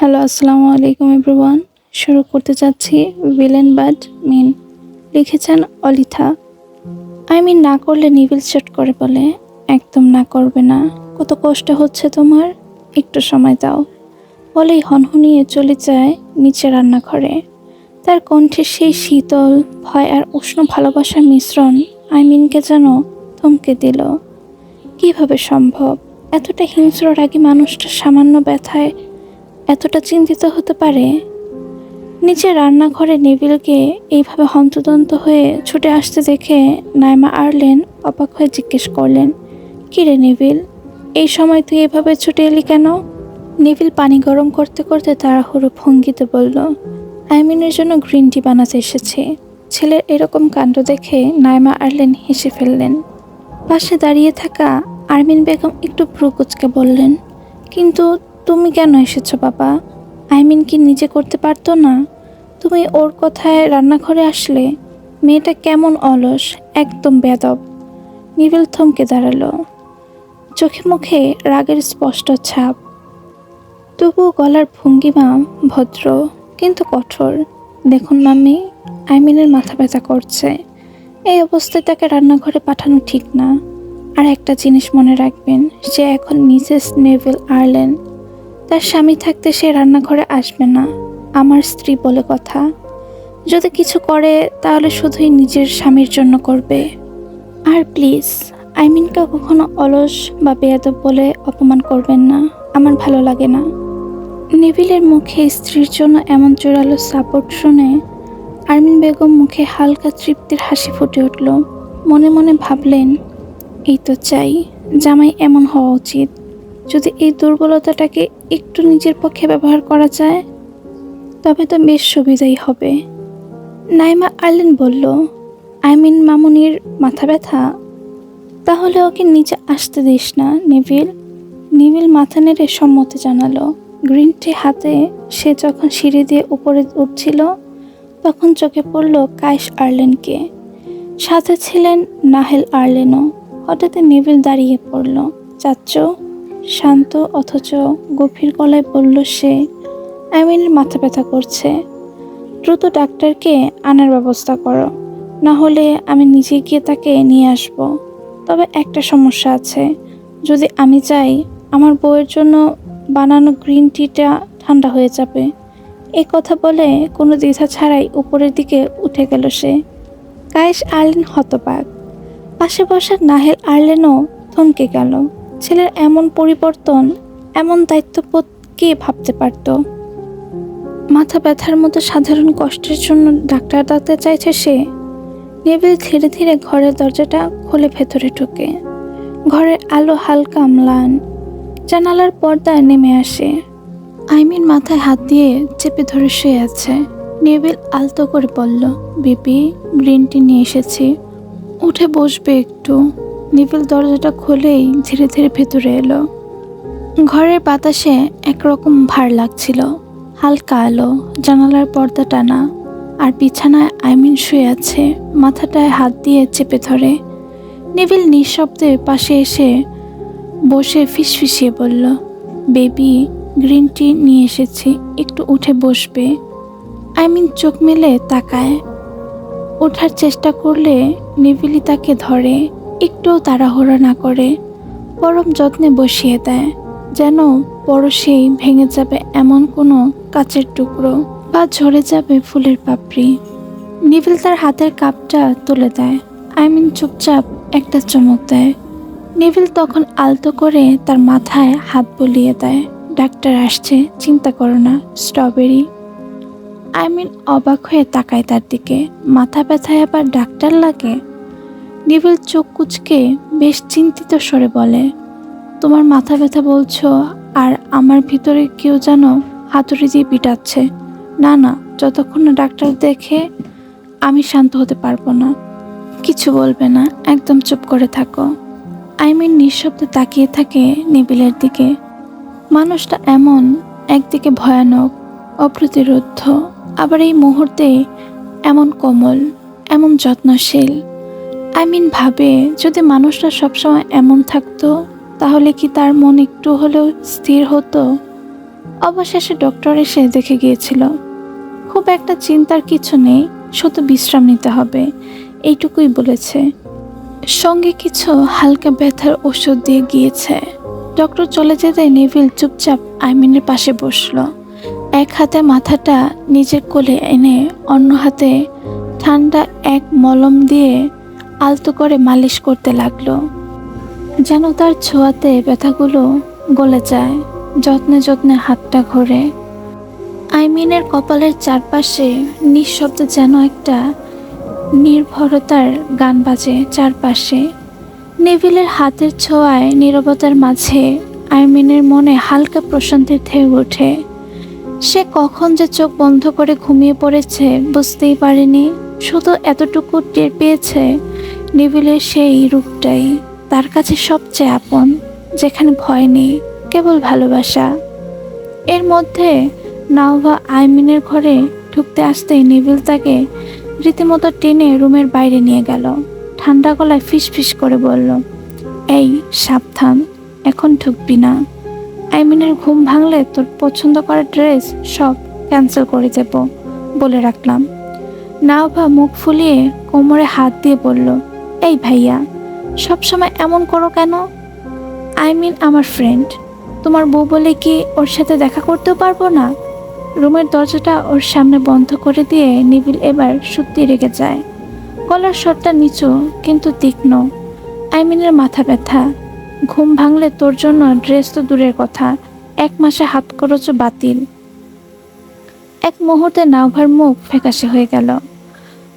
Hello, আসসালামু আলাইকুম everyone. শুরু করতে যাচ্ছি ভিলেন বাট মিন। লিখেছেন অলিথা। আই মিন, না করলে নিবিল চট করে বলে, একদম না করবে না। কত কষ্ট হচ্ছে তোমার। একটু সময় দাও। বলেই হনহনিয়ে চলে যায় নিচে রান্নাঘরে। তার কণ্ঠে সেই শীতল, ভয় আর উষ্ণ ভালোবাসার মিশ্রণ আইমিনকে যেন থমকে দিল। কীভাবে সম্ভব? এতটা হিংস্র রাগী মানুষটা সামান্য ব্যথায় এতটা চিন্তিত হতে পারে? নিচে রান্নাঘরে নেবিলকে এইভাবে হন্তদন্ত হয়ে ছুটে আসতে দেখে নাইমা আরলেন অবাক হয়ে জিজ্ঞেস করলেন, কী রে নেবিল, এই সময় তুই এভাবে ছুটে এলি কেন? নেবিল পানি গরম করতে করতে তাড়াহুড়ো ভঙ্গিতে বলল, আইমিনের জন্য গ্রিন টি বানাতে এসেছে। ছেলের এরকম কাণ্ড দেখে নাইমা আরলেন হেসে ফেললেন। পাশে দাঁড়িয়ে থাকা আরমিন বেগম একটু ভ্রু কুচকে বললেন, কিন্তু তুমি কেন এসেছ, বাবা? আইমিন কি নিজে করতে পারতো না? তুমি ওর কথায় রান্নাঘরে আসলে মেয়েটা কেমন অলস, একদম বেদব। নিবিল থমকে দাঁড়াল। চোখে মুখে রাগের স্পষ্ট ছাপ। তবুও গলার ভঙ্গিমা ভদ্র, কিন্তু কঠোর। দেখুন মাম্মি আইমিনের মাথা ব্যথা করছে। এই অবস্থায় তাকে রান্নাঘরে পাঠানো ঠিক না। আর একটা জিনিস মনে রাখবেন, সে এখন মিসেস নেভেল আর্লেন তার স্বামী থাকতে সে রান্নাঘরে আসবে না। আমার স্ত্রী বলে কথা। যদি কিছু করে, তাহলে শুধুই নিজের স্বামীর জন্য করবে। আর প্লিজ, আইমিনকে কখনো অলস বা বেয়াদব বলে অপমান করবেন না। আমার ভালো লাগে না। নেভিলের মুখে স্ত্রীর জন্য এমন জোরালো সাপোর্ট শুনে আরমিন বেগম মুখে হালকা তৃপ্তির হাসি ফুটে উঠল। মনে মনে ভাবলেন, এই তো চাই, জামাই এমন হওয়া উচিত। যদি এই দুর্বলতাটাকে একটু নিজের পক্ষে ব্যবহার করা যায়, তবে তো বেশ সুবিধাই হবে। নাইমা আর্লেন বলল আইমিন মামুনির মাথা ব্যথা? তাহলে ওকে নিচে আসতে দিস না, নেভিল। নিবিল মাথা নেড়ে সম্মতি জানালো। গ্রিন টি হাতে সে যখন সিঁড়ি দিয়ে উপরে উঠছিল, তখন চোখে পড়ল কাইশ আর্লেনকে। সাথে ছিলেন নাহেল আর্লেনও। হঠাৎ নিবিল দাঁড়িয়ে পড়ল। চাচ্চ শান্ত অথচ গভীর গলায় বলল সে, আমিনের মাথা ব্যথা করছে। দ্রুত ডাক্তারকে আনার ব্যবস্থা করো, না হলে আমি নিজে গিয়ে তাকে নিয়ে আসব। তবে একটা সমস্যা আছে, যদি আমি চাই আমার বউয়ের জন্য বানানো গ্রিন টিটা ঠান্ডা হয়ে যাবে। এই কথা বলে কোনো দ্বিধা ছাড়াই উপরের দিকে উঠে গেল সে। কায়েশ আর্লেন হতবাক। পাশে বসা নাহেল আর্লেনও থমকে গেল। ছেলের এমন পরিবর্তন, এমন দায়িত্ববোধ কে ভাবতে পারত? মাথা ব্যথার মতো সাধারণ কষ্টের জন্য ডাক্তার ডাকতে চাইছে সে। নেভিল ধীরে ধীরে ঘরের দরজাটা খুলে ভেতরে ঢোকে। ঘরের আলো হালকা ম্লান। জানালার পর্দা নেমে আসে। আইমিন মাথায় হাত দিয়ে চেপে ধরে শুয়ে আছে। নেভিল আলতো করে বলল, বিপি, গ্রিন টি নিয়ে এসেছি। উঠে বসবে একটু। নিবিল দরজাটা খুলেই ধীরে ধীরে ভেতরে এলো। ঘরের বাতাসে একরকম ভার লাগছিল। হালকা আলো, জানালার পর্দা টানা, আর বিছানায় আইমিন শুয়ে আছে, মাথাটায় হাত দিয়ে চেপে ধরে। নিবিল নিঃশব্দে পাশে এসে বসে ফিসফিসিয়ে বলল, বেবি, গ্রিন টি নিয়ে এসেছি, একটু উঠে বসবে। আইমিন চোখ মেলে তাকায়। ওঠার চেষ্টা করলে নিবিলি তাকে ধরে। একটুও তাড়াহুড়ো না করে পরম যত্নে বসিয়ে দেয়, যেন পরশেই ভেঙে যাবে এমন কোনো কাচের টুকরো বা ঝরে যাবে ফুলের পাপড়ি। নিবিল তার হাতের কাপটা তুলে দেয়। আইমিন চুপচাপ একটা চমক দেয়। নিবিল তখন আলতো করে তার মাথায় হাত বুলিয়ে দেয়, ডাক্তার আসছে, চিন্তা করো না, স্ট্রবেরি। আইমিন অবাক হয়ে তাকায় তার দিকে। মাথা ব্যথায় আবার ডাক্তার লাগে? নিবিল চোখ কুচকে বেশ চিন্তিত স্বরে বলে, তোমার মাথা ব্যথা বলছো আর আমার ভিতরে কেউ যেন হাতুড়ি দিয়ে পিটাচ্ছে। না না, যতক্ষণ না ডাক্তার দেখে আমি শান্ত হতে পারব না। কিছু বলবে না, একদম চুপ করে থাকো। আইমিন নিঃশব্দে তাকিয়ে থাকে নিবিলের দিকে। মানুষটা এমন, একদিকে ভয়ানক, অপ্রতিরোধ্য, আবার এই মুহূর্তে এমন কোমল, এমন যত্নশীল। আই মিন ভাবে, যদি মানুষটা সবসময় এমন থাকতো, তাহলে কি তার মন একটু হলেও স্থির হতো? অবশেষে ডক্টর এসে দেখে গিয়েছিল। খুব একটা চিন্তার কিছু নেই, শুধু বিশ্রাম নিতে হবে, এইটুকুই বলেছে। সঙ্গে কিছু হালকা ব্যথার ওষুধ দিয়ে গিয়েছে। ডক্টর চলে যেতে নেভিল চুপচাপ আইমিনের পাশে বসল। এক হাতে মাথাটা নিজের কোলে এনে অন্য হাতে ঠান্ডা এক মলম দিয়ে আলতো করে মালিশ করতে লাগল। যেন তার ছোঁয়াতে ব্যথাগুলো গলে যায়, যত্নে যত্নে হাতটা ঘোরে। আইমিনের কপালের চারপাশে নিঃশব্দে যেন একটা নির্ভরতার গান বাজে চারপাশে। নেভিলের হাতের ছোঁয়ায় নীরবতার মাঝে আইমিনের মনে হালকা প্রশান্তির ঢেউ ওঠে। সে কখন যে চোখ বন্ধ করে ঘুমিয়ে পড়েছে বুঝতেই পারেনি, শুধু এতটুকু টের পেয়েছে নিবিলের সেই রূপটাই তার কাছে সবচেয়ে আপন, যেখানে ভয় নেই, কেবল ভালোবাসা। এর মধ্যে নাওভা আইমিনের ঘরে ঢুকতে আসতেই নিবিল তাকে রীতিমতো টেনে রুমের বাইরে নিয়ে গেল। ঠান্ডা গলায় ফিস ফিস করে বলল, এই, সাবধান, এখন ঢুকবি না। আইমিনের ঘুম ভাঙলে তোর পছন্দ করা ড্রেস সব ক্যান্সেল করে দেব বলে রাখলাম। নাওভা মুখ ফুলিয়ে কোমরে হাত দিয়ে বলল এই ভাইয়া সবসময় এমন করো কেন? আই মিন আমার ফ্রেন্ড তোমার বউ বলে কি ওর সাথে দেখা করতেও পারব না? রুমের দরজাটা ওর সামনে বন্ধ করে দিয়ে নিবিল এবার সত্যি রেগে যায়। গলার স্বরটা নিচু, কিন্তু তীক্ষ্ণ। আইমিনের মাথা ব্যথা। ঘুম ভাঙলে তোর জন্য ড্রেস তো দূরের কথা। এক মাসে হাত খরচ বাতিল। এক মুহূর্তে নাওভার মুখ ফ্যাকাশে হয়ে গেল।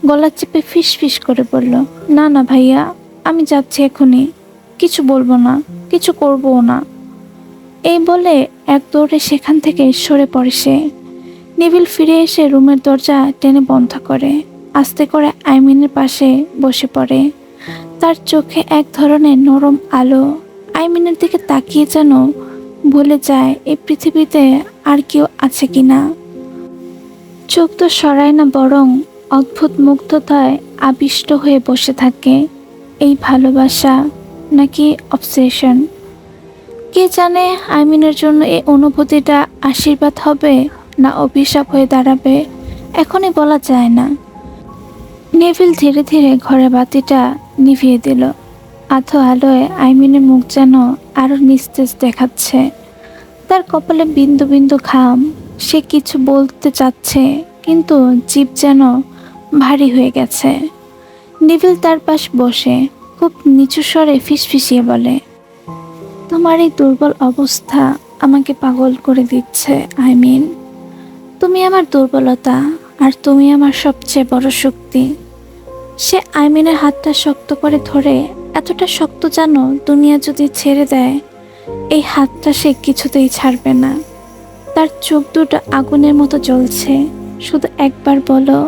গলা চেপে ফিস ফিস করে বলল, না না ভাইয়া, আমি যাচ্ছি এখনই। কিছু বলব না, কিছু করবও না। এই বলে এক দৌড়ে সেখান থেকে সরে পড়ে সে। নিবিল ফিরে এসে রুমের দরজা টেনে বন্ধ করে, আস্তে করে আইমিনের পাশে বসে পড়ে। তার চোখে এক ধরনের নরম আলো। আইমিনের দিকে তাকিয়ে যেন ভুলে যায় এই পৃথিবীতে আর কেউ আছে কি না চোখ তো সরায় না বরং অদ্ভুত মুগ্ধতায় আবিষ্ট হয়ে বসে থাকে। এই ভালোবাসা নাকি অবসেশন কে জানে আইমিনের জন্য এই অনুভূতিটা আশীর্বাদ হবে না অভিশাপ হয়ে দাঁড়াবে, এখনই বলা যায় না। নেভিল ধীরে ধীরে ঘরে বাতিটা নিভিয়ে দিল। আধো আলোয় আইমিনের মুখ যেন আরও নিস্তেজ দেখাচ্ছে। তার কপালে বিন্দু বিন্দু ঘাম, সে কিছু বলতে চাচ্ছে, কিন্তু জীব যেন ভারী হয়ে গেছে। নিবিল তার পাশ বসে, খুব নিচু স্বরে ফিসফিসিয়ে বলে, তোমার এই দুর্বল অবস্থা আমাকে পাগল করে দিচ্ছে আই মিন তুমি আমার দুর্বলতা আর তুমি আমার সবচেয়ে বড় শক্তি। সে আইমিনের হাতটা শক্ত করে ধরে, এতটা শক্ত জানো দুনিয়া যদি ছেড়ে দেয়, এই হাতটা সে কিছুতেই ছাড়বে না। তার চোখ দুটো আগুনের মতো জ্বলছে, শুধু একবার বলো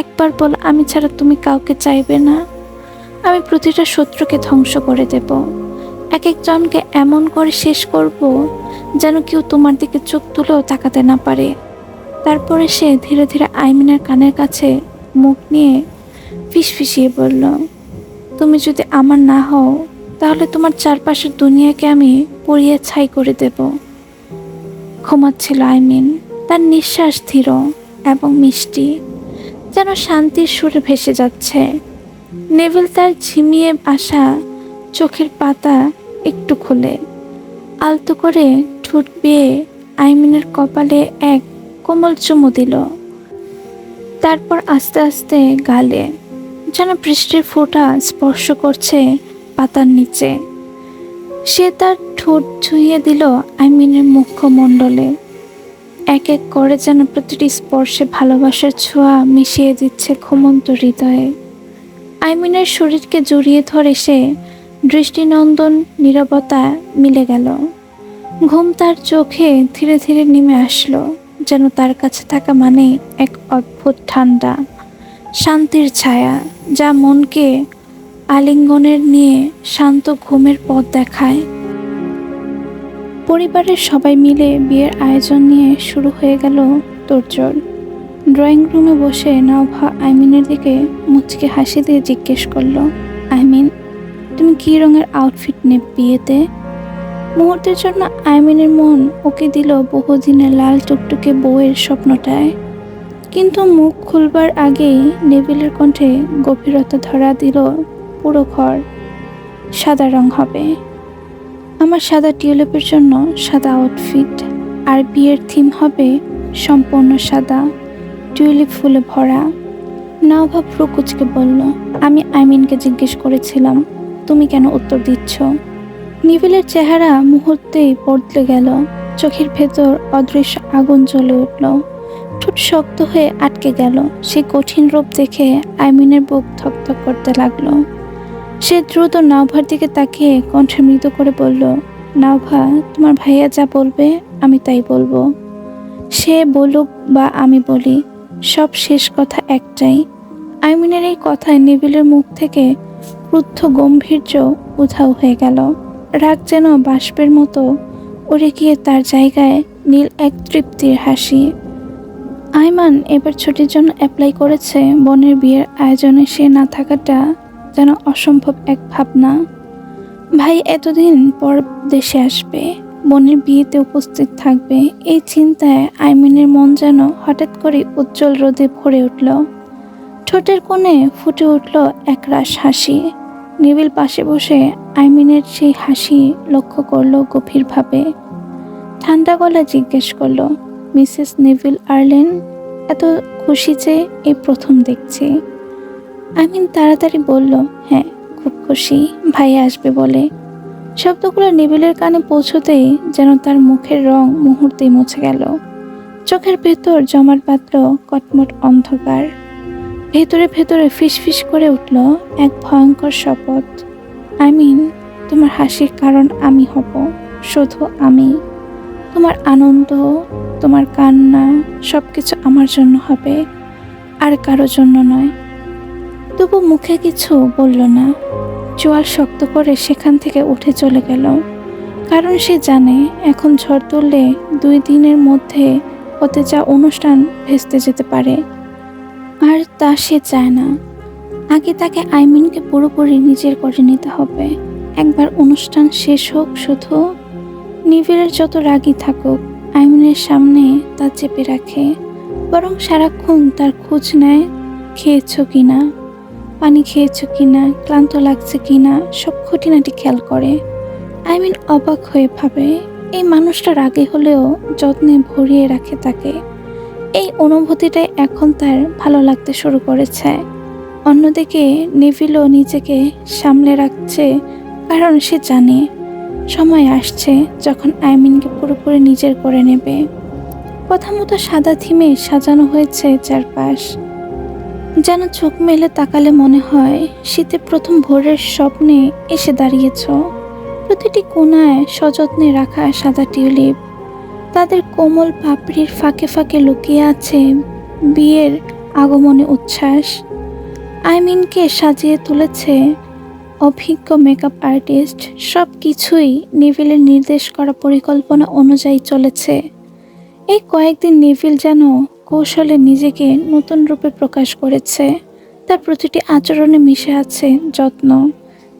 একবার বল, আমি ছাড়া তুমি কাউকে চাইবে না। আমি প্রতিটা শত্রুকে ধ্বংস করে দেব। এক একজনকে এমন করে শেষ করব যেন কেউ তোমার দিকে চোখ তুলেও তাকাতে না পারে। তারপরে সে ধীরে ধীরে আইমিনের কানের কাছে মুখ নিয়ে ফিসফিসিয়ে বলল, তুমি যদি আমার না হও, তাহলে তোমার চারপাশের দুনিয়াকে আমি পড়িয়ে ছাই করে দেব। ঘুমাচ্ছিল আইমিন। তার নিঃশ্বাস ধীর এবং মিষ্টি। যেন শান্তির সুর ভেসে যাচ্ছে। নেভিল তার ঝিমিয়ে আসা চোখের পাতা একটু খুলে। আলতো করে ঠোঁট বেয়ে আইমিনের কপালে এক কোমল চুমু দিল। তারপর আস্তে আস্তে গালে যেন বৃষ্টির ফোঁটা স্পর্শ করছে পাতার নিচে। সে তার ঠোঁট ছুঁয়ে দিল আইমিনের মুখমণ্ডলে এক এক করে যেন প্রতিটি স্পর্শে ভালোবাসার ছোঁয়া মিশিয়ে দিচ্ছে ঘুমন্ত হৃদয়ে। আইমিনের শরীরকে জড়িয়ে ধরে সে দৃষ্টিনন্দন, নীরবতা মিলে গেল। ঘুম তার চোখে ধীরে ধীরে নেমে আসলো, যেন তার কাছে থাকা মানে এক অদ্ভুত ঠান্ডা, শান্তির ছায়া, যা মনকে আলিঙ্গনের নিয়ে শান্ত ঘুমের পথ দেখায়। পরিবারের সবাই মিলে বিয়ের আয়োজন নিয়ে শুরু হয়ে গেল তোড়জোড়। ড্রয়িং রুমে বসে নভা আইমিনের দিকে মুচকে হাসি দিয়ে জিজ্ঞেস করল আইমিন তুমি কী রঙের আউটফিট নেবে বিয়েতে? মুহূর্তের জন্য আইমিনের মন ওকে দিল বহুদিনের লাল টুকটুকে বউয়ের স্বপ্নটায়। কিন্তু মুখ খুলবার আগেই নেভিলের কণ্ঠে গভীরতা ধরা দিল পুরো ঘর। সাদা রং হবে। আমার সাদা টিউলিপের জন্য সাদা আউটফিট আর বিয়ের থিম হবে সম্পূর্ণ সাদা, টিউলিপ ফুলে ভরা। নাওভা প্রকুচকে বলল, আমি আইমিনকে জিজ্ঞেস করেছিলাম, তুমি কেন উত্তর দিচ্ছ? নিবিলের চেহারা মুহূর্তেই বদলে গেল। চোখের ভেতর অদৃশ্য আগুন জ্বলে উঠল। ঠোঁট শক্ত হয়ে আটকে গেল। সেই কঠিন রূপ দেখে আইমিনের বুক থকথক করতে লাগল। সে দ্রুত নাওভার দিকে তাকিয়ে কণ্ঠে মৃত করে বলল, নাওভা, তোমার ভাইয়া যা বলবে, আমি তাই বলব। সে বলুক বা আমি বলি, সব শেষ কথা একটাই। আইমিনের এই কথায় নিবিলের মুখ থেকে ক্রুদ্ধ গম্ভীর্য উধাও হয়ে গেল। রাগ যেন বাষ্পের মতো উড়ে গিয়ে তার জায়গায় নীল এক তৃপ্তির হাসি। আইমান এবার ছুটির জন্য অ্যাপ্লাই করেছে, বোনের বিয়ের আয়োজনে সে না থাকাটা যেন অসম্ভব এক ভাবনা। ভাই এতদিন পর দেশে আসবে, বোনের বিয়েতে উপস্থিত থাকবে, এই চিন্তায় আইমিনের মন যেন হঠাৎ করে উজ্জ্বল রোদে ভরে উঠল। ঠোঁটের কোণে ফুটে উঠল একরাশ হাসি। নিবিল পাশে বসে আইমিনের সেই হাসি লক্ষ্য করল গভীরভাবে। ঠান্ডা গলা জিজ্ঞেস করল, মিসেস নেভিল আর্লেন, এত খুশি যে এই প্রথম দেখছি। আমিন তাড়াতাড়ি বলল হ্যাঁ খুব খুশি, ভাই আসবে বলে। শব্দগুলো নিবিলের কানে পৌঁছতেই যেন তার মুখের রং মুহূর্তেই মুছে গেল। চোখের ভেতর জমাট পাত্র, কটমট অন্ধকার। ভেতরে ভেতরে ফিসফিস করে উঠল এক ভয়ঙ্কর শপথ। আমিন, তোমার হাসির কারণ আমি হব, শুধু আমি। তোমার আনন্দ, তোমার কান্না সব কিছু আমার জন্য হবে, আর কারও জন্য নয়। তবু মুখে কিছু বলল না। চোয়াল শক্ত করে সেখান থেকে উঠে চলে গেল। কারণ সে জানে, এখন ঝড় তুললে দুই দিনের মধ্যে হতে যা অনুষ্ঠান ভেস্তে যেতে পারে। আর তা সে চায় না। আগে তাকে আইমিনকে পুরোপুরি নিজের করে নিতে হবে। একবার অনুষ্ঠান শেষ হোক, শুধু নিবিড়ের যত রাগই থাকুক, আইমিনের সামনে তা চেপে রাখে। বরং সারাক্ষণ তার খোঁজ নেয়, খেয়েছো কিনা। পানি খেয়েছো কিনা, ক্লান্ত লাগছে কিনা, সব খুঁটিনাটি খেয়াল করে। আই মিন অবাক হয়ে ভাবে, এই মানুষটা রাগে হলেও যত্নে ভরিয়ে রাখে তাকে। এই অনুভূতিটাই এখন তার ভালো লাগতে শুরু করেছে। অন্যদিকে, নেভিলও নিজেকে সামলে রাখছে, কারণ সে জানে, সময় আসছে যখন আইমিনকে পুরোপুরি নিজের করে নেবে। কথা মতো সাদা থিমে সাজানো হয়েছে চারপাশ। যেন চোখ মেলে তাকালে মনে হয় শীতে প্রথম ভোরের স্বপ্নে এসে দাঁড়িয়েছ। প্রতিটি কোনায় সযত্নে রাখা সাদা টিউলিপ। তাদের কোমল পাপড়ির ফাঁকে ফাঁকে লুকিয়ে আছে বিয়ের আগমনে উচ্ছ্বাস। আইমিনকে সাজিয়ে তুলেছে অভিজ্ঞ মেকআপ আর্টিস্ট। সব কিছুই নিভিলের নির্দেশ করা পরিকল্পনা অনুযায়ী চলেছে। এই কয়েকদিন নিভিল যেন কৌশলে নিজেকে নতুন রূপে প্রকাশ করেছে। তার প্রতিটি আচরণে মিশে আছে যত্ন,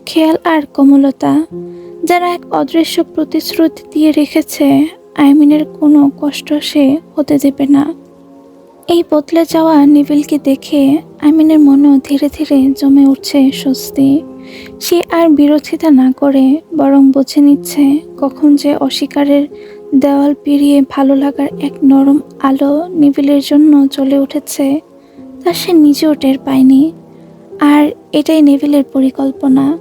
খেয়াল আর কোমলতা। যারা এক অদৃশ্য প্রতিশ্রুতি দিয়ে রেখেছে আইমিনের কোনো কষ্ট সে হতে দেবে না। এই বদলে যাওয়া নিবিলকে দেখে আইমিনের মনেও ধীরে ধীরে জমে উঠছে স্বস্তি। সে আর বিরোধিতা না করে বরং বুঝে নিচ্ছে কখন যে অস্বীকারের দেওয়াল পেরিয়ে ভালো লাগার এক নরম আলো নিবিলের জন্য চলে উঠেছে, তা সে নিজেও টের পায়নি। আর এটাই নেভিলের পরিকল্পনা।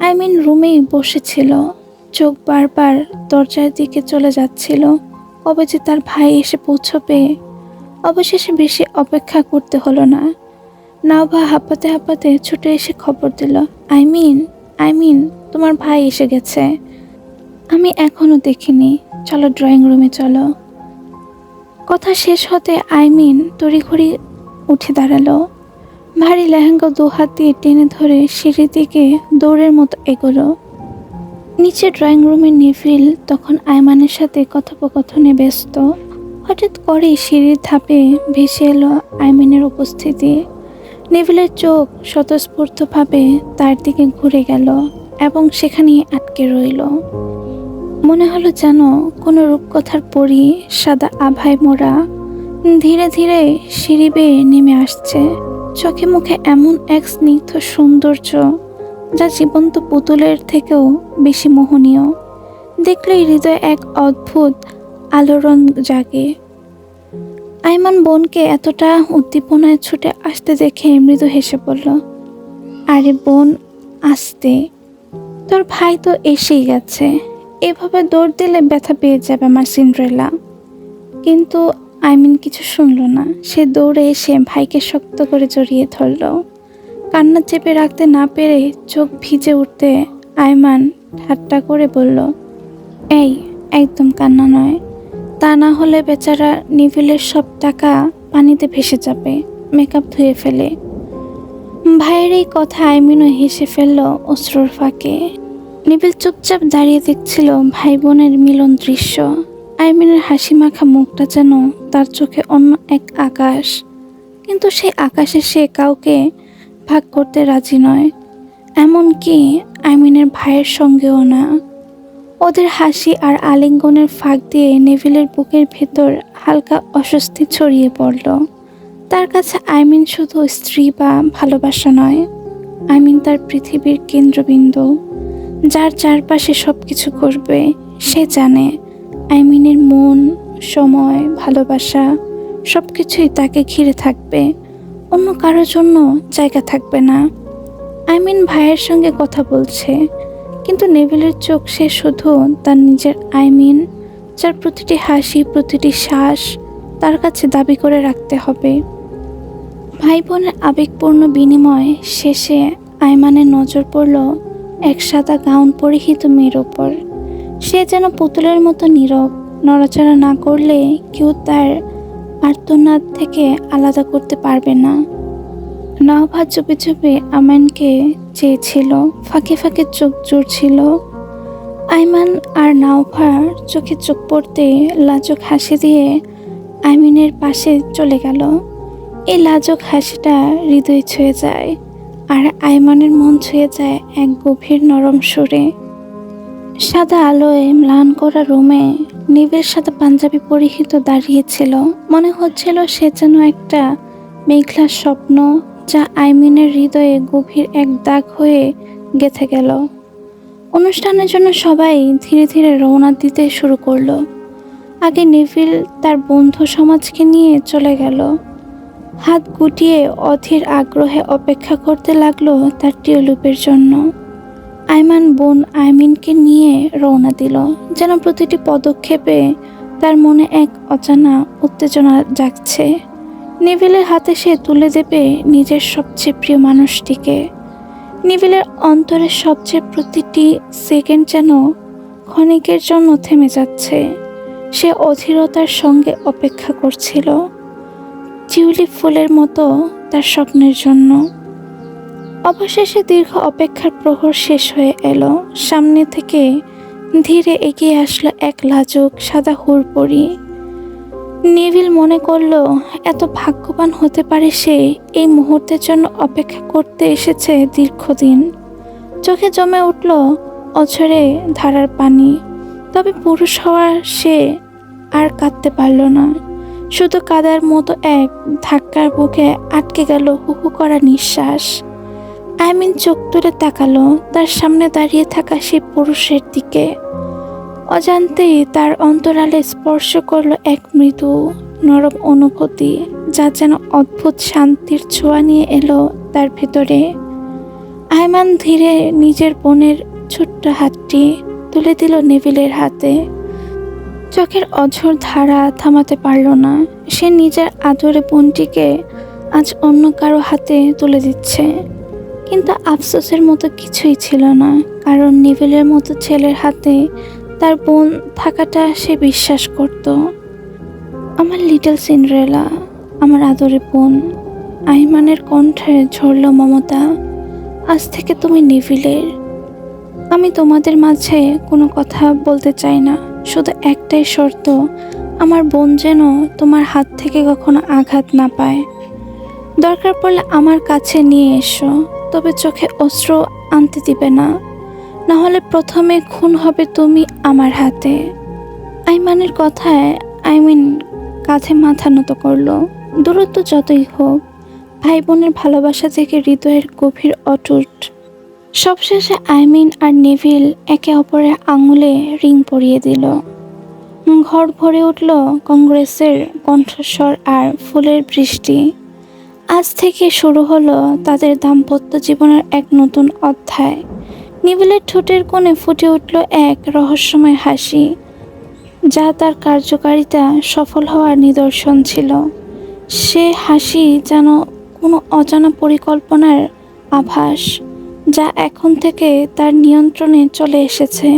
আই মিন রুমেই বসেছিল। চোখ বারবার দরজার দিকে চলে যাচ্ছিল। কবে যে তার ভাই এসে পৌঁছবে। অবশেষে বেশি অপেক্ষা করতে হলো না। নাওভা হাঁপাতে হাঁপাতে ছুটে এসে খবর দিল আই মিন আই মিন তোমার ভাই এসে গেছে। আমি এখনও দেখিনি। চলো ড্রয়িং রুমে চলো। কথা শেষ হতে আইমিন তড়িঘড়ি উঠে দাঁড়াল। ভারী লেহেঙ্গা দু হাত দিয়ে টেনে ধরে সিঁড়ির দিকে দৌড়ের মতো এগোলো। নিচে ড্রয়িং রুমে নিফিল তখন আইমানের সাথে কথোপকথনে ব্যস্ত। হঠাৎ করেই সিঁড়ির ধাপে ভেসে এলো আইমিনের উপস্থিতি। নেভিলের চোখ স্বতঃস্ফূর্তভাবে তার দিকে ঘুরে গেল এবং সেখানেই আটকে রইল। মনে হলো যেন কোনো রূপকথার পরি সাদা আভায় মোড়া ধীরে ধীরে সিঁড়ি বেয়ে নেমে আসছে। চোখে মুখে এমন এক স্নিগ্ধ সৌন্দর্য যা জীবন্ত পুতুলের থেকেও বেশি মোহনীয়। দেখলেই হৃদয়ে এক অদ্ভুত আলোড়ন জাগে। আইমান বোনকে এতটা উদ্দীপনায় ছুটে আসতে দেখে মৃদু হেসে বলল, আরে বোন, আসতে। তোর ভাই তো এসেই গেছে। এভাবে দৌড় দিলে ব্যথা পেয়ে যাবে আমার সিন্ড্রেলা। কিন্তু আইমিন কিছু শুনল না। সে দৌড়ে এসে ভাইকে শক্ত করে জড়িয়ে ধরল। কান্না চেপে রাখতে না পেরে চোখ ভিজে উঠতে আইমান ঠাট্টা করে বলল, এই, একদম কান্না নয়। তা না হলে বেচারা নিভিলের সব টাকা পানিতে ভেসে যাবে। মেকআপ ধুয়ে ফেলে। ভাইয়ের এই কথা আইমিনও হেসে ফেলল অশ্রুর ফাঁকে। নিবিল চুপচাপ দাঁড়িয়ে দেখছিল ভাই বোনের মিলন দৃশ্য। আইমিনের হাসি মাখা মুখটা যেন তার চোখে অন্য এক আকাশ। কিন্তু সেই আকাশে সে কাউকে ভাগ করতে রাজি নয়। এমনকি আইমিনের ভাইয়ের সঙ্গেও না। ওদের হাসি আর আলিঙ্গনের ফাঁক দিয়ে নেভিলের বুকের ভেতর হালকা অস্বস্তি ছড়িয়ে পড়ল। তার কাছে আইমিন শুধু স্ত্রী বা ভালোবাসা নয়, আইমিন তার পৃথিবীর কেন্দ্রবিন্দু। যার চারপাশে সব কিছু করবে, সে জানে। আইমিনের মন, সময়, ভালোবাসা সব কিছুই তাকে ঘিরে থাকবে। অন্য কারোর জন্য জায়গা থাকবে না। আইমিন ভাইয়ের সঙ্গে কথা বলছে, কিন্তু নেভিলের চোখ সে শুধু তার নিজের আইমিন যার প্রতিটি হাসি, প্রতিটি শ্বাস তার কাছে দাবি করে রাখতে হবে। ভাই বোনের আবেগপূর্ণ বিনিময় শেষে আইমানের নজর পড়ল এক সাদা গাউন পরিহিত মেয়ের ওপর। সে যেন পুতুলের মতো নীরব, নড়াচড়া না করলে কেউ তার আর্তনাদ থেকে আলাদা করতে পারবে না। নাওভা চুপে চুপে আমানকে চেয়েছিল, ফাঁকে ফাঁকে চোখ জুড়ছিল। আইমান আর নাওভার চোখে চোখ পড়তে লাজক হাসি দিয়ে আইমিনের পাশে চলে গেল। এই লাজক হাসিটা হৃদয় ছুঁয়ে যায়। আর আইমানের মন ছুঁয়ে যায় এক গভীর নরম সুরে। সাদা আলোয় ম্লান করা রুমে নিবিড় সাদা পাঞ্জাবি পরিহিত দাঁড়িয়েছিল মনে হচ্ছিল সে যেন একটা মেঘলা স্বপ্ন যা আইমিনের হৃদয়ে গভীর এক দাগ হয়ে গেথে গেল। অনুষ্ঠানের জন্য সবাই ধীরে ধীরে রওনা দিতে শুরু করল। আগে নেভিল তার বন্ধু সমাজকে নিয়ে চলে গেল। হাত গুটিয়ে অধীর আগ্রহে অপেক্ষা করতে লাগল তার টিউলিপের জন্য। আইমান বোন আইমিনকে নিয়ে রওনা দিল, যেন প্রতিটি পদক্ষেপে তার মনে এক অজানা উত্তেজনা জাগছে। নিভিলের হাতে সে তুলে দেবে নিজের সবচেয়ে প্রিয় মানুষটিকে। নিভিলের অন্তরের সবচেয়ে প্রতিটি সেকেন্ড যেন ক্ষণিকের জন্য থেমে যাচ্ছে। সে অধীরতার সঙ্গে অপেক্ষা করছিল। টিউলিপ ফুলের মতো তার স্বপ্নের জন্য। অবশেষে দীর্ঘ অপেক্ষার প্রহর শেষ হয়ে এলো। সামনে থেকে ধীরে এগিয়ে আসলো এক লাজুক সাদা হুড়পড়ি। নেভিল মনে করল, এত ভাগ্যবান হতে পারে সে এই মুহূর্তের জন্য অপেক্ষা করতে এসেছে দীর্ঘদিন। চোখে জমে উঠল অঝরে ধারার পানি, তবে পুরুষ হওয়ার সে আর কাঁদতে পারল না। শুধু কাদার মতো এক ধাক্কার বুকে আটকে গেল হুহু করা নিঃশ্বাস। আইমিন চোখ তুলে তাকালো তার সামনে দাঁড়িয়ে থাকা সেই পুরুষের দিকে। অজান্তেই তার অন্তরালে স্পর্শ করল এক মৃদু, নরম অনুভূতি, যা যেন অদ্ভুত শান্তির ছোঁয়া নিয়ে এলো তার ভেতরে। আয়মান ধীরে নিজের বোনের ছোট্ট হাতটি তুলে দিল নেভিলের হাতে। চোখের অঝোর ধারা থামাতে পারল না। সে নিজের আদরে বোনটিকে আজ অন্য কারও হাতে তুলে দিচ্ছে। কিন্তু আফসোসের মতো কিছুই ছিল না। কারণ নিভিলের মতো ছেলের হাতে তার বোন থাকাটা সে বিশ্বাস করত। আমার লিটল সিন্ড্রেলা, আমার আদরে বোন, আইমানের কণ্ঠে ঝরল মমতা, আজ থেকে তুমি নিভিলের। আমি তোমাদের মাঝে কোনো কথা বলতে চাই না। শুধু একটাই শর্ত, আমার বোন যেন তোমার হাত থেকে কখনো আঘাত না পায়। দরকার পড়লে আমার কাছে নিয়ে এসো, তবে চোখে অস্ত্র আনতে দিবে না। না হলে প্রথমে খুন হবে তুমি আমার হাতে। আইমানের কথায় আইমিন কাঁধে মাথা নত করল। দূরত্ব যতই হোক, ভাই বোনের ভালোবাসা থেকে হৃদয়ের গভীর অটুট সবশেষে আইমিন আর নেভিল একে অপরের আঙুলে রিং পরিয়ে দিল। ঘর ভরে উঠল কংগ্রেসের কণ্ঠস্বর আর ফুলের বৃষ্টি। আজ থেকে শুরু হলো তাদের দাম্পত্য জীবনের এক নতুন অধ্যায়। নিবিলের ঠোঁটের কোণে ফুটে উঠল এক রহস্যময় হাসি, যা তার কার্যকারিতা সফল হওয়ার নিদর্শন ছিল। সে হাসি যেন কোনো অজানা পরিকল্পনার আভাস। যা এখন থেকে তার নিয়ন্ত্রণে চলে এসেছে।